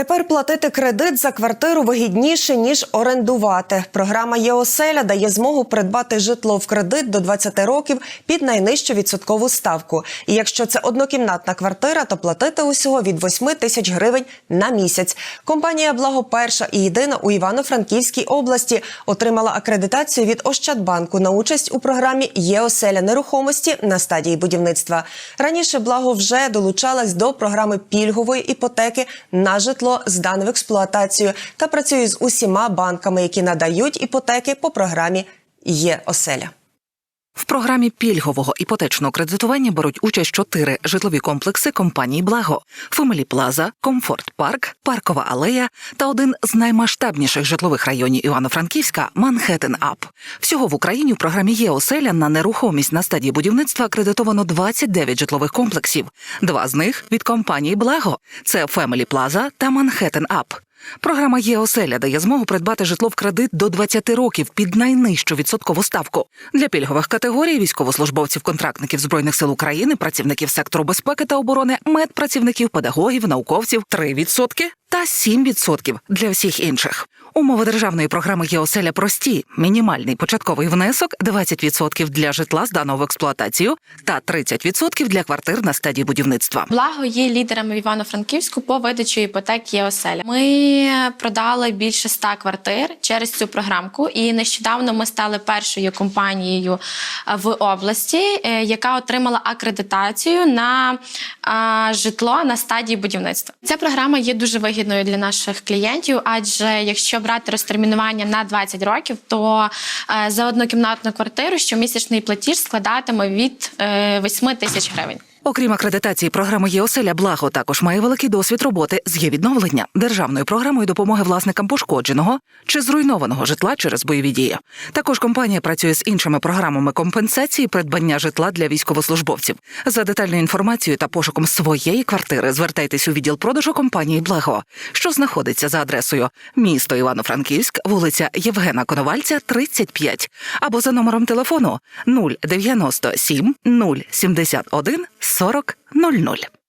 Тепер платити кредит за квартиру вигідніше ніж орендувати. Програма ЄОСЕЛЯ дає змогу придбати житло в кредит до 20 років під найнижчу відсоткову ставку. І якщо це однокімнатна квартира, то платити усього від 8 тисяч гривень на місяць. Компанія Благо перша і єдина у Івано-Франківській області отримала акредитацію від Ощадбанку на участь у програмі ЄОСЕЛЯ нерухомості на стадії будівництва. Раніше благо вже долучалась до програми пільгової іпотеки на житло здане в експлуатацію та працює з усіма банками, які надають іпотеки по програмі ЄОСЕЛЯ. В програмі пільгового іпотечного кредитування беруть участь чотири житлові комплекси компанії Благо: Фемелі Плаза, Комфорт Парк, Паркова алея та один з наймасштабніших житлових районів Івано-Франківська Манхеттен Ап. Всього в Україні в програмі є оселя на нерухомість на стадії будівництва акредитовано 29 житлових комплексів. Два з них від компанії Благо це Фемелі Плаза та Манхеттен Ап. Програма «Є-оселя» дає змогу придбати житло в кредит до 20 років під найнижчу відсоткову ставку для пільгових категорій військовослужбовців, контрактників збройних сил України, працівників сектору безпеки та оборони, медпрацівників, педагогів, науковців 3% та 7% для всіх інших. Умови державної програми «Є-оселя» прості: мінімальний початковий внесок 20% для житла зданого в експлуатацію та 30% для квартир на стадії будівництва. Благо є лідерами в Івано-Франківську по видачі іпотек є оселя. Ми продали більше ста квартир через цю програмку, і нещодавно ми стали першою компанією е, в області, е, яка отримала акредитацію на е, житло на стадії будівництва. Ця програма є дуже вигідною для наших клієнтів, адже якщо брати розтермінування на 20 років, то е, за однокімнатну квартиру щомісячний платіж складатиме від е, 8 тисяч гривень. Окрім акредитації програми «Є-оселя», Благо також має великий досвід роботи з є-відновлення державною програмою допомоги власникам пошкодженого чи зруйнованого житла через бойові дії. Також компанія працює з іншими програмами компенсації придбання житла для військовослужбовців. За детальною інформацією та пошуком своєї квартири звертайтесь у відділ продажу компанії Благо, що знаходиться за адресою місто Івано-Франківськ, вулиця Євгена Коновальця, 35, або за номером телефону 097 071 40 00.